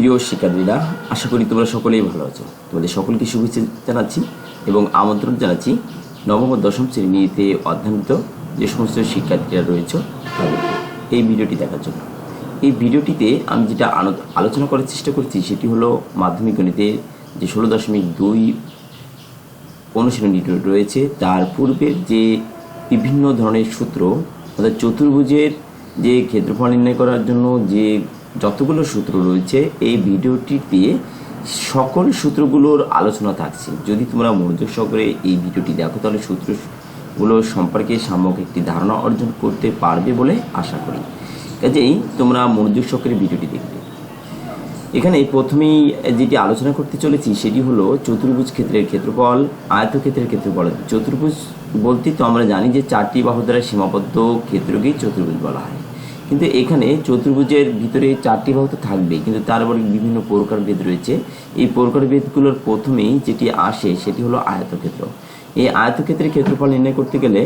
প্রিয় শিক্ষার্থীরা, আশা করি তোমরা সকলেই ভালো আছো। তোমাদের সকলকে শুভেচ্ছা জানাচ্ছি এবং আমন্ত্রণ জানাচ্ছি নবম দশম শ্রেণীতে অধ্যয়নরত যে সমস্ত শিক্ষার্থীরা রয়েছে তাদেরকে এই ভিডিওটি দেখার জন্য। এই ভিডিওটিতে আমি যেটা আলো- আলোচনা করার চেষ্টা করছি সেটি হলো মাধ্যমিক গণিতে যে ষোলো দশমিক দুই অনুশীলনী রয়েছে, তার পূর্বের যে বিভিন্ন ধরনের সূত্র, অর্থাৎ চতুর্ভুজের যে ক্ষেত্রফল নির্ণয় করার জন্য যে যতগুলো সূত্র রয়েছে, এই ভিডিওটিতে সকল সূত্রগুলোর আলোচনা থাকছে। যদি তোমরা মনোযোগ সহকারে এই ভিডিওটি দেখো, তাহলে সূত্রগুলো সম্পর্কে সামগ্রিক একটি ধারণা অর্জন করতে পারবে বলে আশা করি। কাজেই তোমরা মনোযোগ সহকারে ভিডিওটি দেখবে। এখানে প্রথমেই যেটি আলোচনা করতে চলেছি, সেটি হলো চতুর্ভুজ ক্ষেত্রের ক্ষেত্রফল, আয়তক্ষেত্রের ক্ষেত্রফল। চতুর্ভুজ বলতে তো আমরা জানি যে চারটি বাহু দ্বারা সীমাবদ্ধ ক্ষেত্রকেই চতুর্ভুজ বলা হয়। কিন্তু এখানে চতুর্ভুজের ভিতরে চারটি বাহু তো থাকবেই, কিন্তু তার উপরে বিভিন্ন প্রকারভেদ রয়েছে। এই প্রকারভেদগুলোর প্রথমেই যেটি আসে সেটি হলো আয়তক্ষেত্র। এই আয়তক্ষেত্রের ক্ষেত্রফল নির্ণয় করতে গেলে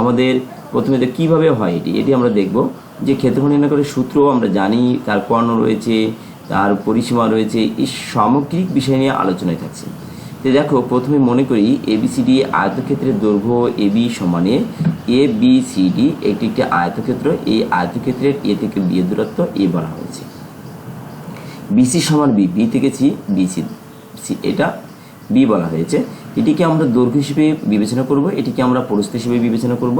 আমাদের প্রথমে তো কীভাবে হয় এটি এটি আমরা দেখব। যে ক্ষেত্রফল নির্ণয় করার সূত্র আমরা জানি, তার কর্ণ রয়েছে, তার পরিসীমা রয়েছে, এই সামগ্রিক বিষয় নিয়ে আলোচনায় থাকছে। তো দেখো, প্রথমে মনে করি এবিসিডি আয়তক্ষেত্রের দৈর্ঘ্য এবি সমানে এ বি সি ডি একটি একটি আয়তক্ষেত্র। এই আয়তক্ষেত্রের এ থেকে বি এর দূরত্ব এ বলা হয়েছে। বিসি সমান বি বি থেকে সি বিসি সি এটা বি বলা হয়েছে। এটিকে আমরা দৈর্ঘ্য হিসেবে বিবেচনা করব, এটিকে আমরা প্রস্থ হিসেবে বিবেচনা করব।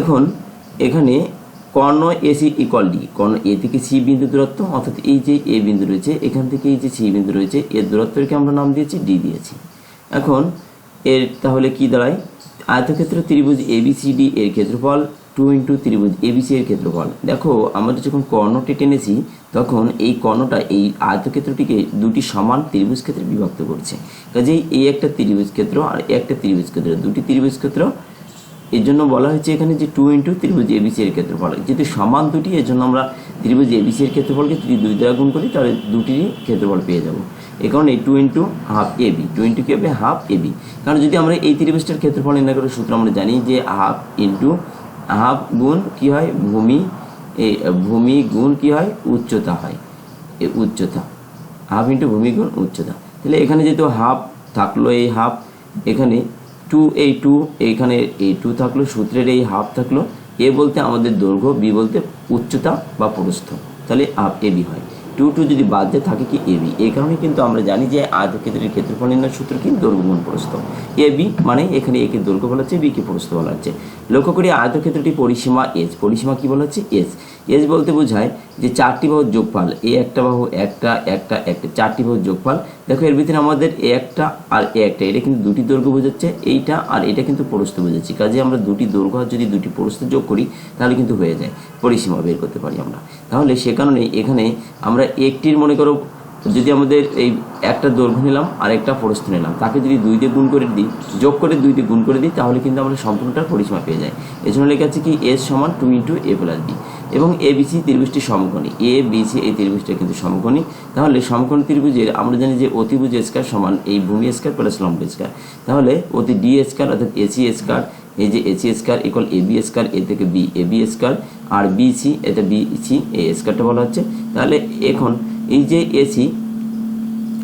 এখন এখানে কর্ণ এসি ইকুয়াল ডি কর্ণ এ থেকে সি বিন্দু দূরত্ব, অর্থাৎ এই যে এ বিন্দু রয়েছে, এখান থেকে এই যে সি বিন্দু রয়েছে এর দূরত্বকে আমরা নাম দিয়েছি ডি দিয়েছি। এখন এর তাহলে কি দাঁড়ায়? আয়তক্ষেত্র ত্রিভুজ এবিসিডি এর ক্ষেত্রফল টু ইন্টু ত্রিভুজ এবিসি এর ক্ষেত্রফল। দেখো আমরা যখন কর্ণটি টেনেছি, তখন এই কর্ণটা এই আয়তক্ষেত্রটিকে দুটি সমান ত্রিভুজ ক্ষেত্রে বিভক্ত করছে। কাজেই এই একটা ত্রিভুজ ক্ষেত্র আর একটা ত্রিভুজ ক্ষেত্র, দুটি ত্রিভুজ ক্ষেত্র এর জন্য বলা হয়েছে এখানে যে টু ইন্টু ত্রিভুজ এবিসি এর ক্ষেত্রফল। যেহেতু সমান দুটি এর জন্য আমরা ত্রিভুজ এবিসি এর ক্ষেত্রফলকে যদি দুই দ্বারা গুণ করি, তাহলে দুটিরই ক্ষেত্রফল পেয়ে যাব। এ কারণে এই two into half AB two into কী হবে হাফ এবি কারণ যদি আমরা এই ত্রিভুজটার ক্ষেত্রফল নির্ণয় করার সূত্র আমরা জানি যে হাফ ইন্টু হাফ গুণ কী হয়? ভূমি ভূমি গুণ কী হয়? উচ্চতা হয়। এই উচ্চতা। হাফ ইন্টু ভূমি গুণ উচ্চতা। তাহলে এখানে যেহেতু হাফ থাকল এই হাফ এখানে টু এই টু এইখানে এই টু থাকল, সূত্রের এই হাফ থাকল। এ বলতে আমাদের দৈর্ঘ্য, বি বলতে উচ্চতা বা প্রস্থ। তাহলে হাফ এ, বি হয়। টু টু যদি বাদ দিয়ে, থাকে কি এ, বি। এই কারণে কিন্তু আমরা জানি যে আয়তক্ষেত্রের ক্ষেত্রফল নির্ণয় সূত্র কি? দৈর্ঘ্য গুণ প্রস্থ। এ, বি মানে এখানে একে দৈর্ঘ্য বলা হচ্ছে বি কে প্রস্থ বলা হচ্ছে। লক্ষ্য করি আয়তক্ষেত্রটি পরিসীমা এস, পরিসীমা কি বলা হচ্ছে? এস। এস বলতে বোঝায় যে চারটি বাহুর যোগফল, এ একটা বাহু, একটা একটা একটা, চারটি বাহুর যোগফল দেখো, এর ভিতরে আমাদের এ একটা আর এ একটা, এটা কিন্তু দুটি দৈর্ঘ্য বোঝাচ্ছে, এইটা আর এটা কিন্তু প্রস্থ বোঝাচ্ছে। কাজে আমরা দুটি দৈর্ঘ্য আর যদি দুটি প্রস্থ যোগ করি, তাহলে কিন্তু হয়ে যায়, পরিসীমা বের করতে পারি আমরা। তাহলে সে কারণে এখানে আমরা একটির মনে করো, যদি আমাদের এই একটা দৈর্ঘ্য নিলাম আর একটা প্রস্থ নিলাম, তাকে যদি দুই দিয়ে গুণ করে দিই, যোগ করে দুই দিয়ে গুণ করে দিই, তাহলে কিন্তু আমরা সম্পূর্ণটার পরিসীমা পেয়ে যাই এজন্য লেখা আছে কি এস সমান two into A plus B এবং এ বিসি ত্রিভুজটি সমকোণী। এ বিসি এই ত্রিভুজটা কিন্তু সমকোণী। তাহলে সমকোণী ত্রিভুজের আমরা জানি যে অতিভুজ স্কার সমান এই ভূমি স্কার প্লাস লম্ব স্কার তাহলে অতি ডি স্কার অর্থাৎ এসি স্কার এই যে AC square equal A B square A থেকে বি এ বি স্কার আর বি বিসি এতে বিসি এ স্কারটা বলা হচ্ছে। তাহলে এখন এই যে এসি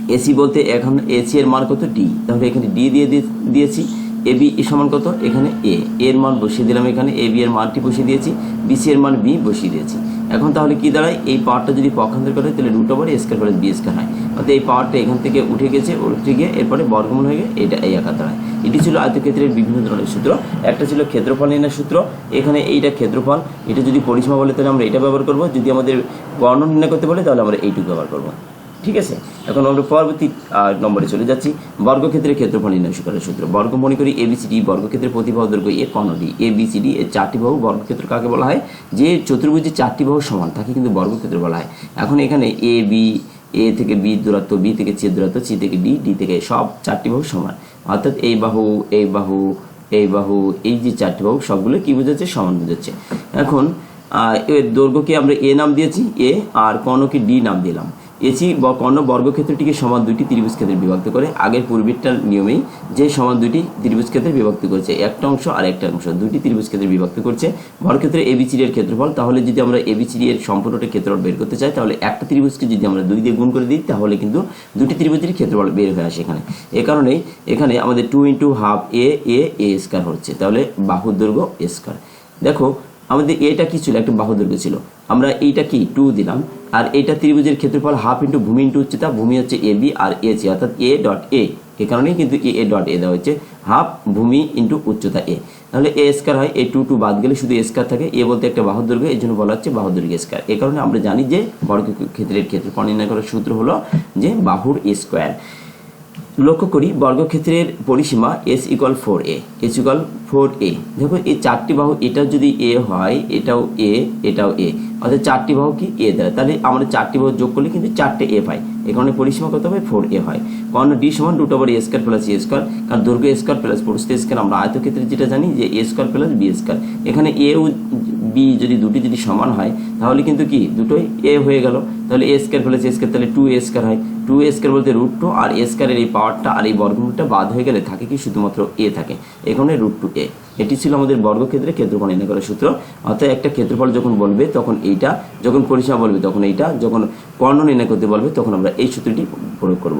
এসি বলতে এখন এসি এর মান কত? ডি তাহলে এখানে ডি দিয়ে- দিয়েছি। এ বি সমান কত? এখানে এ এর মান বসিয়ে দিলাম এখানে। এ বি এর মানটি বসিয়ে দিয়েছি। বিসি এর মান বি বসিয়ে দিয়েছি। এখন তাহলে কি দাঁড়ায়? এই পাওয়ারটা যদি পক্ষান্তর করে, তাহলে root over square plus B square হয়। অর্থাৎ এই পাওয়ারটা এখান থেকে উঠে গেছে, উঠে গিয়ে এরপরে বর্গমূল হয়ে গিয়ে এটা এই আকার দাঁড়ায়। এটি ছিল আয়তক্ষেত্রের বিভিন্ন ধরনের সূত্র। একটা ছিল ক্ষেত্রফল নির্ণয় সূত্র। এখানে এইটা ক্ষেত্রফল। এটা যদি পরিসীমা বলে, তাহলে আমরা এটা ব্যবহার করব। যদি আমাদের বর্ণ নির্ণয় করতে বলে, তাহলে আমরা এইটুকু ব্যবহার করব। ঠিক আছে? এখন আমরা পরবর্তী নম্বরে চলে যাচ্ছি। বর্গক্ষেত্রের ক্ষেত্রফল নির্ণয় করার সূত্র। বর্গ মনে করি এ এবিসিডি বর্গক্ষেত্রের প্রতিবাহ দৈর্ঘ্য এ কর্ণডি এ বিসিডি এর চারটি বাহু বর্গক্ষেত্র কাকে বলা হয়? যে চতুর্ভুজের চারটি বাহু সমান, তাকে কিন্তু বর্গক্ষেত্র বলা হয়। এখন এখানে এ বি এ থেকে বি দূরত্ব বি থেকে সি দূরত্ব সি থেকে ডি ডি থেকে সব চারটি বাহু সমান। অর্থাৎ এই বাহু এই বাহু এই বাহু, এই যে চারটি বাহু, সবগুলো কি বোঝাচ্ছে? সমান বোঝাচ্ছে। এখন এর দৈর্ঘ্যকে আমরা এ নাম দিয়েছি এ আর কর্ণকে ডি নাম দিলাম। এসি কর্ণ বর্গক্ষেত্রটিকে সমান দুইটি ত্রিভুজ ক্ষেত্রে বিভক্ত করে, আগের পূর্বেরটার নিয়মেই যে সমান দুইটি ত্রিভুজ ক্ষেত্রে বিভক্ত করছে, একটা অংশ আর একটা অংশ, দুইটি ত্রিভুজ ক্ষেত্রে বিভক্ত করছে। বর্গক্ষেত্রে এবিসিডি এর ক্ষেত্রফল, তাহলে যদি আমরা এবিসিডি এর সম্পূর্ণটা ক্ষেত্রফল বের করতে চাই, তাহলে একটা ত্রিভুজকে যদি আমরা দুই দিয়ে গুণ করে দিই, তাহলে কিন্তু দুটি ত্রিভুজের ক্ষেত্রফল বের হয়ে আসে এখানে। এ কারণেই এখানে আমাদের two into half A A A square হচ্ছে। তাহলে বাহুর দৈর্ঘ্য স্কোয়ার দেখো, আমাদের এটা কি ছিল? একটা বাহু দৈর্ঘ্য ছিল। আমরা এইটা কি? টু দিলাম। আর এটা ত্রিভুজের ক্ষেত্রফল হাফ ইন্টু ভূমি ইন্টু উচ্চতা ভূমি হচ্ছে A B R A C অর্থাৎ এ ডট এ এ কারণেই কিন্তু এ এ ডট এ দেওয়া হচ্ছে হাফ ভূমি ইন্টু উচ্চতা এ তাহলে এ স্কোয়ার হয় এ টু টু বাদ গেলে শুধু স্কোয়ার থাকে। এ বলতে একটা বাহুর দৈর্ঘ্য, এর জন্য বলা হচ্ছে বাহুর দৈর্ঘ্য স্কোয়ার এ কারণে আমরা জানি যে বর্গক্ষেত্রের ক্ষেত্রফল নির্ণয় করার সূত্র হলো যে বাহুর স্কোয়ার লক্ষ্য করি বর্গক্ষেত্রের পরিসীমা S equal four A S equal four A দেখো এই চারটি বাহু এটা যদি এ হয়, এটাও এ এটাও এ অর্থাৎ চারটি বাহু কি এ দ্বারা? তাহলে আমরা চারটি বাহু যোগ করলে কিন্তু চারটে এ পাই। এ কারণে পরিসীমা কত হবে? ফোর এ হয়। কারণ ডি সমান root over A square plus A square কারণ দৈর্ঘ্য এ স্কোয়ার প্লাস প্রস্থ স্কোয়ার আমরা আয়তক্ষেত্রে যেটা জানি যে A square plus B square এখানে এ ও বি যদি দুটি যদি সমান হয়, তাহলে কিন্তু কি? দুটোই এ হয়ে গেল। তাহলে A square plus A square তাহলে টু এ স্কোয়ার হয়। টু এ স্কোয়ার বলতে রুট টু আর এ স্কোয়ারের এই পাওয়ারটা আর এই বর্গমূলটা বাদ হয়ে গেলে থাকে কি শুধুমাত্র এ থাকে। এখানে রুট টু এ এটি ছিল আমাদের বর্গক্ষেত্রে ক্ষেত্রফল নির্ণয় করার সূত্র। অর্থাৎ একটা ক্ষেত্রফল যখন বলবে, তখন এইটা, যখন পরিসীমা বলবে, তখন এইটা, যখন কর্ণ নির্ণয় করতে বলবে, তখন আমরা এই সূত্রটি প্রয়োগ করব।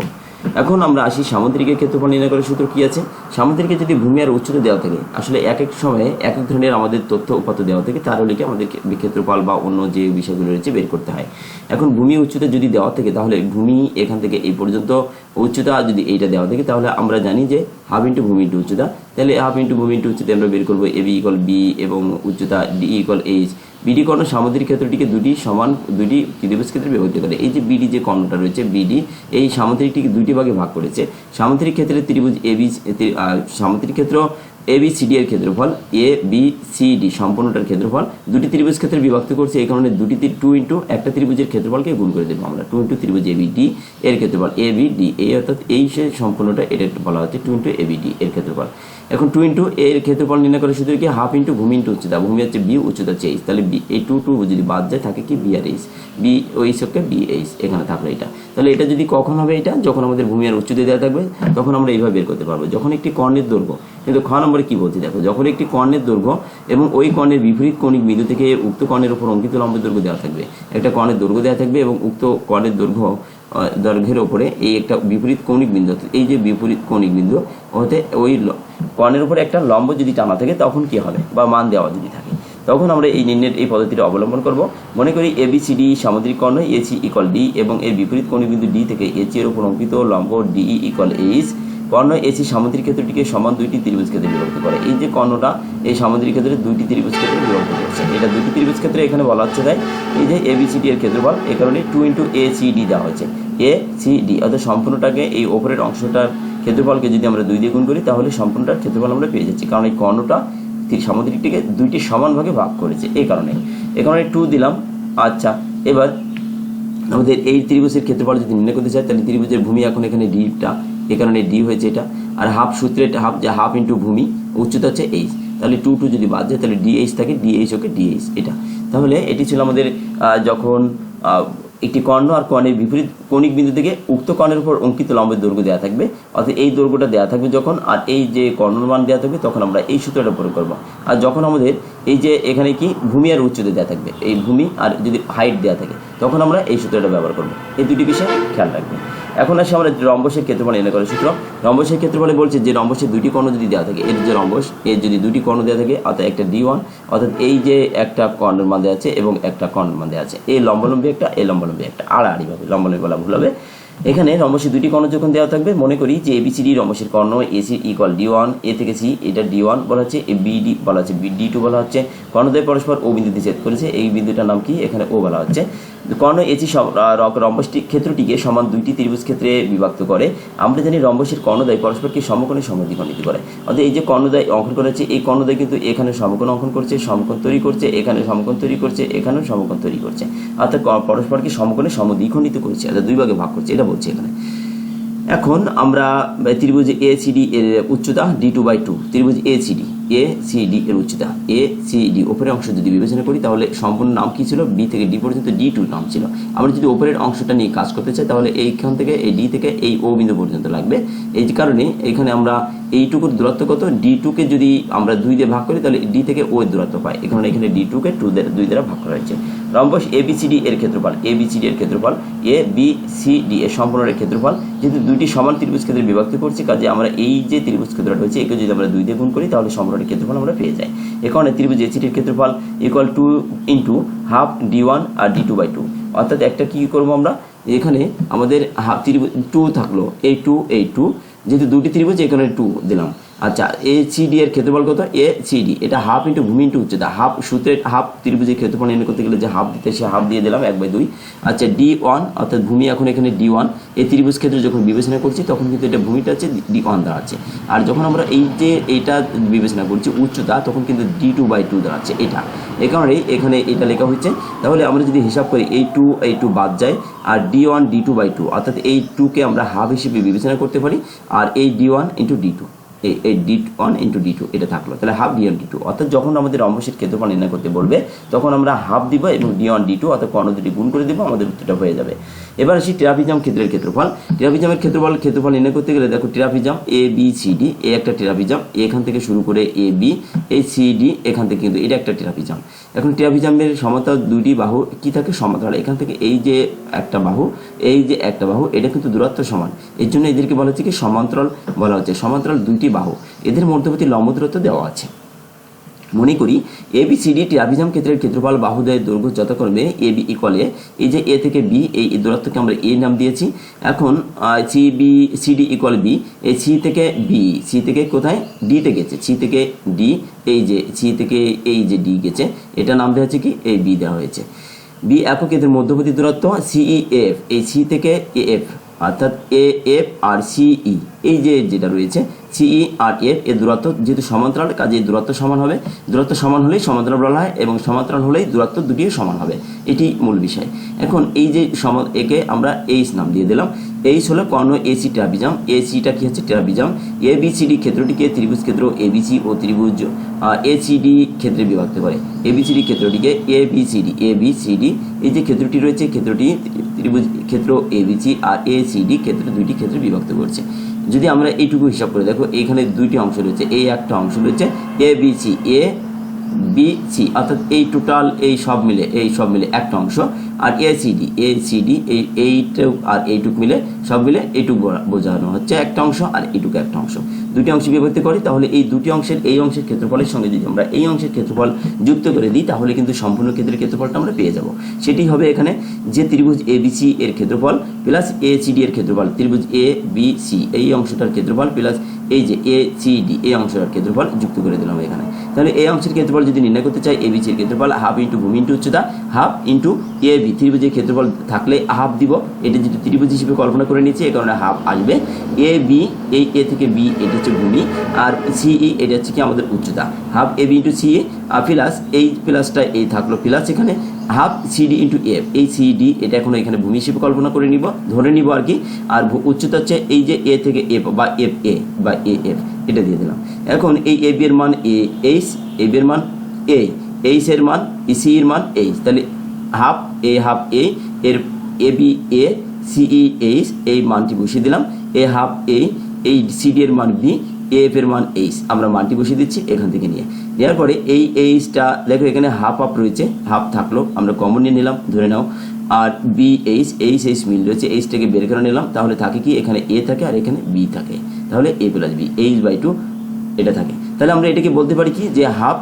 এখন আমরা আসি সামুদ্রিকের ক্ষেত্রফল নির্ণয় করার সূত্র কি আছে? সামুদ্রিকে যদি ভূমি আর উচ্চতা দেওয়া থাকে, আসলে এক এক সময়ে এক এক ধরনের আমাদের তথ্য উপাত্ত দেওয়া থাকে, তার হলে কি আমাদের ক্ষেত্রফল বা অন্য যে বিষয়গুলো রয়েছে বের করতে হয়। এখন ভূমি উচ্চতা যদি দেওয়া থাকে, তাহলে ভূমি এখান থেকে এই পর্যন্ত উচ্চতা যদি এইটা দেওয়া থাকে, তাহলে আমরা জানি যে হাফ ইন্টু ভূমি ইন্টু উচ্চতা। তাহলে হাফ ইন্টু ভূমি ইন্টু উচ্চতা আমরা বের করব এ বি ইকল বি এবং উচ্চতা ডি ইকল এইচ। বিডি কর্ণ সামুদ্রিক ক্ষেত্রটিকে দুটি সমান, দুটি ত্রিভুজ ক্ষেত্রে বিভক্ত করে। এই যে বিডি যে কর্ণটা রয়েছে বিডি এই সামুদ্রিকটিকে দুইটি ভাগে ভাগ করেছে। সামুদ্রিক ক্ষেত্রে ত্রিভুজ এবি সামুদ্রিক ক্ষেত্র এ বি সি ডি এর ক্ষেত্রফল এ বি সি ডি সম্পূর্ণটার ক্ষেত্রফল, দুটি ত্রিভুজ ক্ষেত্রে বিভক্ত করছে, এই কারণে দুটি টু ইন্টু একটা ত্রিভুজের ক্ষেত্রফলকে গুণ করে দেবো আমরা। টু ইন্টু ত্রিভুজ এ বি ডি এর ক্ষেত্রফল এ বি ডি এই অর্থাৎ এই সে সম্পূর্ণটা এটা বলা হচ্ছে two into A B D এর ক্ষেত্রফল। এখন টু ইন্টু এর ক্ষেত্রফল নির্ণয় করে শুধু কি? হাফ ইন্টু ভূমি ইন্টু উচ্চতা। ভূমি হচ্ছে বি উচ্চতা হচ্ছে এইচ তাহলে বি এই টু টু যদি বাদ যায়, থাকে কি? বি আর এইচ বি ও এইচ হচ্ছে বি এইচ এখানে থাকল এটা। তাহলে এটা যদি কখন হবে এটা? যখন আমাদের ভূমি আর উচ্চতা দেওয়া থাকবে, তখন আমরা এইভাবে বের করতে পারব। যখন একটি কর্ণের দৈর্ঘ্য কিন্তু খ নম্বরে কি বলছি? দেখো, যখন একটি কর্ণের দৈর্ঘ্য এবং ওই কর্ণের বিপরীত কৌণিক বিন্দু থেকে উক্ত কর্ণের উপর অঙ্কিত লম্ব দৈর্ঘ্য দেওয়া থাকবে। একটা কর্ণের দৈর্ঘ্য দেওয়া থাকবে এবং উক্ত কর্ণের দৈর্ঘ্য দৈর্ঘ্যের ওপরে এই একটা বিপরীত কৌণিক বিন্দু এই যে বিপরীত কৌণিক বিন্দু হতে ওই কর্ণের উপরে একটা লম্ব যদি টানা থাকে, তখন কি হবে? বা মান দেওয়া যদি থাকে। তখন আমরা এই নির্ণয়ের এই পদ্ধতিটা অবলম্বন করব। মনে করি এ, বি, সি, ডি, সামুদ্রিক কর্ণ এসি ইকল ডি এবং এর বিপরীত কৌণিক বিন্দু ডি থেকে এসি এর উপর অঙ্কিত লম্ব ডি ইকল এইচ কর্ণ এসি সামুদ্রিক ক্ষেত্রটিকে সমান দুইটি ত্রিভুজ ক্ষেত্রে বিভক্ত করে। এই যে কর্ণটা, এই সামুদ্রিক ক্ষেত্রে দুইটি ত্রিভুজ ক্ষেত্রে বিভক্ত করছে। এটা দুইটি ত্রিভুজ ক্ষেত্রে এখানে বলা হচ্ছে তাই, এই যে এ বি সি ডি এর ক্ষেত্রফল এই কারণে two into A C D দেওয়া হয়েছে। এ সি ডি অর্থাৎ সম্পূর্ণটাকে এই ওপরের অংশটার ক্ষেত্রফলকে যদি আমরা দুই দিয়ে গুণ করি, তাহলে সম্পূর্ণটার ক্ষেত্রফল আমরা পেয়ে যাচ্ছি। কারণ এই কর্ণটা সামুদ্রিকটিকে দুইটি সমান ভাগে করেছে। এই কারণে এই কারণে টু দিলাম। আচ্ছা এবার আমাদের এই ত্রিভুজের ক্ষেত্রফল যদি নির্ণয় করতে চাই, তাহলে ত্রিভুজের ভূমি এখন এখানে ডিটা এই কারণে ডি হয়েছে এটা। আর হাফ সূত্রে হাফ যে হাফ ইন্টু ভূমি, উচ্চতা হচ্ছে এইচ তাহলে টু টু যদি বাদ যায়, তাহলে ডিএইচ থাকে ডিএইচ ওকে ডিএইচ এটা। তাহলে এটি ছিল আমাদের যখন একটি কর্ণ আর কর্ণের বিপরীত কণিক বিন্দু থেকে উক্ত কর্ণের উপর অঙ্কিত লম্বের দৈর্ঘ্য দেওয়া থাকবে। অর্থাৎ এই দৈর্ঘ্যটা দেওয়া থাকবে যখন, আর এই যে কর্ণর মান দেওয়া থাকবে, তখন আমরা এই সূত্রটা প্রয়োগ করব। আর যখন আমাদের এই যে এখানে কি, ভূমি আর উচ্চতা দেওয়া থাকবে, এই ভূমি আর যদি হাইট দেওয়া থাকে, তখন আমরা এই সূত্রটা ব্যবহার করব। এই দুটি বিষয় খেয়াল রাখবে এখন আসি আমরা রম্বসের ক্ষেত্রফল এনে করে সূত্র। রম্বসের ক্ষেত্রফলে বলছে যে রম্বসের দুটি কর্ণ যদি দেওয়া থাকে, এর যে রম্বস, এর যদি দুটি কর্ণ দেওয়া থাকে, অর্থাৎ একটা ডি ওয়ান অর্থাৎ এই যে একটা কর্ণের মান আছে এবং একটা কর্ণের মান আছে। এই লম্বলম্বী একটা, এই লম্বলম্বী একটা। আড়াআড়িভাবে লম্বলম্বী বলা ভুল হবে। এখানে রম্বসের দুটি কর্ণ যখন দেওয়া থাকবে, মনে করি যে এবিসিডি রম্বসের কর্ণ AC equal D one A থেকে সি এটা ডি ওয়ান বলা হচ্ছে এ বিডি বলা হচ্ছে ডি টু বলা হচ্ছে। কর্ণদ্বয় পরস্পর ও বিন্দুতে ছেদ করেছে, এই বিন্দুটার নাম কি? এখানে ও বলা হচ্ছে। কর্ণ এসি রম্বসটি ক্ষেত্রটিকে সমান দুইটি ত্রিভুজ ক্ষেত্রে বিভক্ত করে। আমরা জানি রম্বসের কর্ণদ্বয় পরস্পরকে সমকোণে সমদ্বিখণ্ডিত করে। অর্থাৎ এই যে কর্ণদ্বয় অঙ্কন করেছে এই কর্ণদ্বয় কিন্তু এখানে সমকোণ অঙ্কন করছে, সমকোণ তৈরি করছে, এখানে সমকোণ তৈরি করছে, এখানেও সমকোণ তৈরি করছে। অর্থাৎ পরস্পরকে সমকোণে সমদ্বিখণ্ডিত করছে, অর্থাৎ দুই ভাগে ভাগ করছে, এটা বলছে এখানে এখন আমরা ত্রিভুজ এ সিডি এর উচ্চতা ডি টু বাই টু ত্রিভুজ এ সিডি এ সিডি এর উচ্চতা। এ সিডি ওপরের অংশ যদি বিবেচনা করি, তাহলে সম্পূর্ণ নাম কি ছিল? বি থেকে ডি পর্যন্ত ডি টু নাম ছিল। আমরা যদি ওপরের অংশটা নিয়ে কাজ করতে চাই, তাহলে এইখান থেকে, এই ডি থেকে এই ও বিন্দু পর্যন্ত লাগবে। এই কারণে এখানে আমরা এইটুকুর দূরত্ব কত? ডি টুকে যদি আমরা দুই দিয়ে ভাগ করি, তাহলে ডি থেকে ও দূরত্ব পাই। এখানে এখানে ডি টুকে টু দুই দ্বারা ভাগ করা হয়েছে। Rhombus A B C D এর ক্ষেত্রফল। এ বি সি ডি এর ক্ষেত্রফল। এ বি সি ডি এর সম্পূর্ণের ক্ষেত্রফল। যেহেতু দুইটি সমান ত্রিভুজ ক্ষেত্রে বিভক্ত করছি, কাজে আমরা এই যে ত্রিভুজ ক্ষেত্রটা রয়েছে, একে যদি আমরা দুই দিয়ে গুণ করি, তাহলে সম্পূর্ণের ক্ষেত্রফল আমরা পেয়ে যাই। এ ত্রিভুজ এসিটির ক্ষেত্রফল equal two into half D one R D two by two অর্থাৎ একটা কি করব আমরা? এখানে আমাদের হাফ ত্রিভুজ টু থাকল। এই টু এই টু যেহেতু দুটি ত্রিভুজ এখানে টু দিলাম। আচ্ছা এ সি ডি এর ক্ষেত্রফল কত? এ সি ডি এটা হাফ ইন্টু ভূমি ইন্টু উচ্চতা হাফ সূত্রের হাফ ত্রিভুজের ক্ষেত্রফল নির্ণয় করতে গেলে যে হাফ দিতে সে হাফ দিয়ে দিলাম, এক বাই দুই। আচ্ছা ডি ওয়ান অর্থাৎ ভূমি এখন এখানে ডি ওয়ান এই ত্রিভুজ ক্ষেত্রে যখন বিবেচনা করছি, তখন কিন্তু এটা ভূমিটা আছে ডি ওয়ান দাঁড়াচ্ছে। আর যখন আমরা এই যে এইটা বিবেচনা করছি, উচ্চতা, তখন কিন্তু ডি টু বাই টু দাঁড়াচ্ছে, এটা। এ কারণে এখানে এটা লেখা হচ্ছে তাহলে আমরা যদি হিসাব করি, এই টু এই টু বাদ যায়, আর D one D two by two অর্থাৎ এই টুকে আমরা হাফ হিসেবে বিবেচনা করতে পারি, আর এই D one into D two এই D one into D two এটা থাকল। তাহলে half D one D two অর্থাৎ যখন আমাদের রম্বসের ক্ষেত্রফল নির্ণয় করতে বলবে, তখন আমরা হাফ দিব এবং ডি ওয়ান ডি টু অর্থাৎ কর্ণ দুটি গুণ করে দেবো, আমাদের উত্তরটা হয়ে যাবে। এবার আসি ট্রাফিজাম ক্ষেত্রের ক্ষেত্রফল। ট্রাফিজামের ক্ষেত্রফল ক্ষেত্রফল নির্ণয় করতে গেলে দেখো trapezium A B C D এ একটা ট্রাফিজাম এখান থেকে শুরু করে এ বি এই সি ডি এখান থেকে কিন্তু এটা একটা ট্রাফিজাম এখন ট্রাফিজামের সমান্তরাল দুইটি বাহু কি থাকে? সমান্তরাল এখান থেকে এই যে একটা বাহু, এই যে একটা বাহু, এটা কিন্তু দূরত্ব সমান। এর জন্য এদেরকে বলা হচ্ছে কি, সমান্তরাল বলা হচ্ছে। সমান্তরাল দুইটি বাহু। এদের মধ্যবর্তী লম্ব দূরত্ব দেওয়া আছে। মনে করি A B C D trapezium ক্ষেত্রের ক্ষেত্রফল বাহুদয়ের দৈর্ঘ্য যথাক্রমে এ বি ইকুয়ালে এই যে এ থেকে বি এই দূরত্বকে আমরা এ নাম দিয়েছি। এখন C B C D equal B এই সি থেকে বি সি থেকে কোথায়? ডিতে গেছে। সি থেকে ডি এই যে সি থেকে এই যে ডি গেছে। এটা নাম দেওয়া হয়েছে কি? এই বি দেওয়া হয়েছে। বি একক এদের মধ্যবর্তী দূরত্ব সিই এফ এই সি থেকে এ এফ অর্থাৎ এ এফ আর সিই এই যে যেটা রয়েছে সিই আর এফ এর দূরত্ব যেহেতু সমান্তরাল, কাজে দূরত্ব সমান হবে। দূরত্ব সমান হলেই সমান্তরাল বলা হয় এবং সমান্তরাল হলেই দূরত্ব দুটিও সমান হবে। এটি মূল বিষয়। এখন এই যে সম একে আমরা এইচ নাম দিয়ে দিলাম। এইচ হলো কর্ণ এসি ট্রাপিজাম। এসিটা কি হচ্ছে? Trapezium. A B C D ক্ষেত্রটিকে ত্রিভুজ ক্ষেত্র এ বি সি ও ত্রিভুজ এ সি ডি ক্ষেত্রে বিভক্ত করে। A B C D ক্ষেত্রটিকে A B C D A B C D এই যে ক্ষেত্রটি রয়েছে, ক্ষেত্রটি ত্রিভুজ ক্ষেত্র এ বি সি আর এ সি ডি ক্ষেত্র দুইটি ক্ষেত্রে বিভক্ত করছে। যদি আমরা এইটুকু হিসাব করে, দেখো এইখানে দুইটি অংশ রয়েছে এই একটা অংশ রয়েছে, A, B, C, A, B, C, অর্থাৎ এই টোটাল এই সব মিলে, এই সব মিলে একটা অংশ। আর ACD C D A C D এই এইটুক আর এইটুক মিলে সব মিলে এইটুক বোঝানো হচ্ছে একটা অংশ আর এইটুকু একটা অংশ। দুটি অংশ বিভক্ত করি, তাহলে এই দুটি অংশের এই অংশের ক্ষেত্রফলের সঙ্গে যদি আমরা এই অংশের ক্ষেত্রফল যুক্ত করে দিই, তাহলে কিন্তু সম্পূর্ণ ক্ষেত্রের ক্ষেত্রফলটা আমরা পেয়ে যাব। সেটি হবে এখানে যে ত্রিভুজ এ বি সি এর ক্ষেত্রফল প্লাস এ সি ডি এর ক্ষেত্রফল। ত্রিভুজ এ বি সি এই অংশটার ক্ষেত্রফল প্লাস এই যে এ সি ডি এই অংশটার ক্ষেত্রফল যুক্ত করে দিলাম এখানে। তাহলে এই অংশের ক্ষেত্রফল যদি নির্ণয় করতে চাই, এ বি সির ক্ষেত্রফল হাফ ইন্টু ভূমি ইন্টু উচ্চতা হাফ ইন্টু এ বি ত্রিভুজের ক্ষেত্রফল থাকলে হাফ দিব। এটা যেহেতু ত্রিভুজ হিসেবে কল্পনা করে নিচ্ছি এই কারণে হাফ আসবে। এ বি এই এ থেকে বি এটা হচ্ছে ভূমি, আর সিই এটা হচ্ছে কি আমাদের উচ্চতা। Half A B into CE plus এই প্লাসটা এই থাকল প্লাস এখানে। হাফ সিডি ইন্টু এফ এই সিডি এটা এখন এখানে ভূমি হিসেবে কল্পনা করে নিব, ধরে নিব আর কি। আর উচ্চতা হচ্ছে এই যে এ থেকে এফ বা এফ এ বা এ এফ এটা দিয়ে দিলাম। এখন এই এ বি এর মান এ এইচ এ বি এর মান এ এইচ এর মান সি এর মান এইচ তাহলে হাফ এ হাফ এ এর এ বি এ সিই এইচ এই মানটি বসিয়ে দিলাম। এ হাফ এ এই সিডি এর মান বি এফ এর মান এইচ আমরা মানটি বসিয়ে দিচ্ছি এখান থেকে নিয়ে। দেওয়ার পরে এই এইচটা দেখো এখানে হাফ হাফ রয়েছে হাফ থাকল। আমরা কমন নিয়ে নিলাম, ধরে নাও। আর বি এইচ এইচ এইচ মিল রয়েছে এইচটাকে বের করে নিলাম। তাহলে থাকে কি, এখানে এ থাকে আর এখানে বি থাকে। তাহলে A plus B H by two এটা থাকে। তাহলে আমরা এটাকে বলতে পারি কি? যে হাফ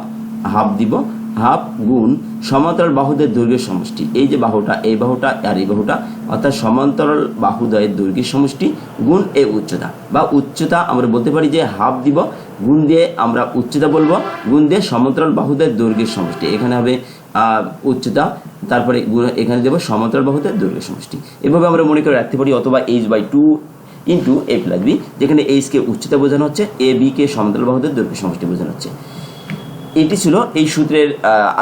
হাফ দিব, হাফ গুণ সমান্তরাল বাহুদের দৈর্ঘ্যের সমষ্টি। এই যে বাহুটা, এই বাহুটা আর এই বাহুটা, অর্থাৎ সমান্তরাল বাহুদয়ের দৈর্ঘ্যের সমষ্টি গুণ এই উচ্চতা। বা উচ্চতা আমরা বলতে পারি যে হাফ দিব, গুণ দিয়ে আমরা উচ্চতা বলব, গুণ দিয়ে সমান্তরাল বাহুদের দৈর্ঘ্যের সমষ্টি। এখানে হবে উচ্চতা, তারপরে এখানে দেবো সমান্তরাল বাহুদের দৈর্ঘ্যের সমষ্টি। এভাবে আমরা মনে করে রাখতে পারি, অথবা H by two into A plus B যেখানে এইচকে উচ্চতা বোঝানো হচ্ছে এ বিকে সমতল বাহুদের দৈর্ঘ্য সমষ্টি বোঝানো হচ্ছে। এটি ছিল এই সূত্রের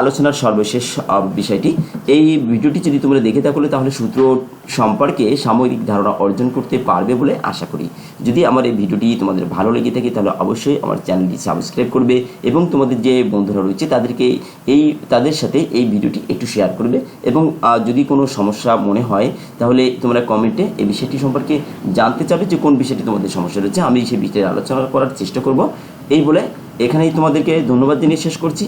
আলোচনার সর্বশেষ বিষয়টি। এই ভিডিওটি যদি তোমরা দেখে থাকলে তাহলে সূত্র সম্পর্কে সাময়িক ধারণা অর্জন করতে পারবে বলে আশা করি। যদি আমার এই ভিডিওটি তোমাদের ভালো লেগে থাকে, তাহলে অবশ্যই আমার চ্যানেলটি সাবস্ক্রাইব করবে এবং তোমাদের যে বন্ধুরা রয়েছে, তাদেরকে এই, তাদের সাথে এই ভিডিওটি একটু শেয়ার করবে। এবং যদি কোনো সমস্যা মনে হয়, তাহলে তোমরা কমেন্টে এই বিষয়টি সম্পর্কে জানতে চাবে যে কোন বিষয়টি তোমাদের সমস্যা রয়েছে, আমি সেই বিষয়ে আলোচনা করার চেষ্টা করব। এই বলে এখানেই তোমাদেরকে ধন্যবাদ জানিয়ে শেষ করছি।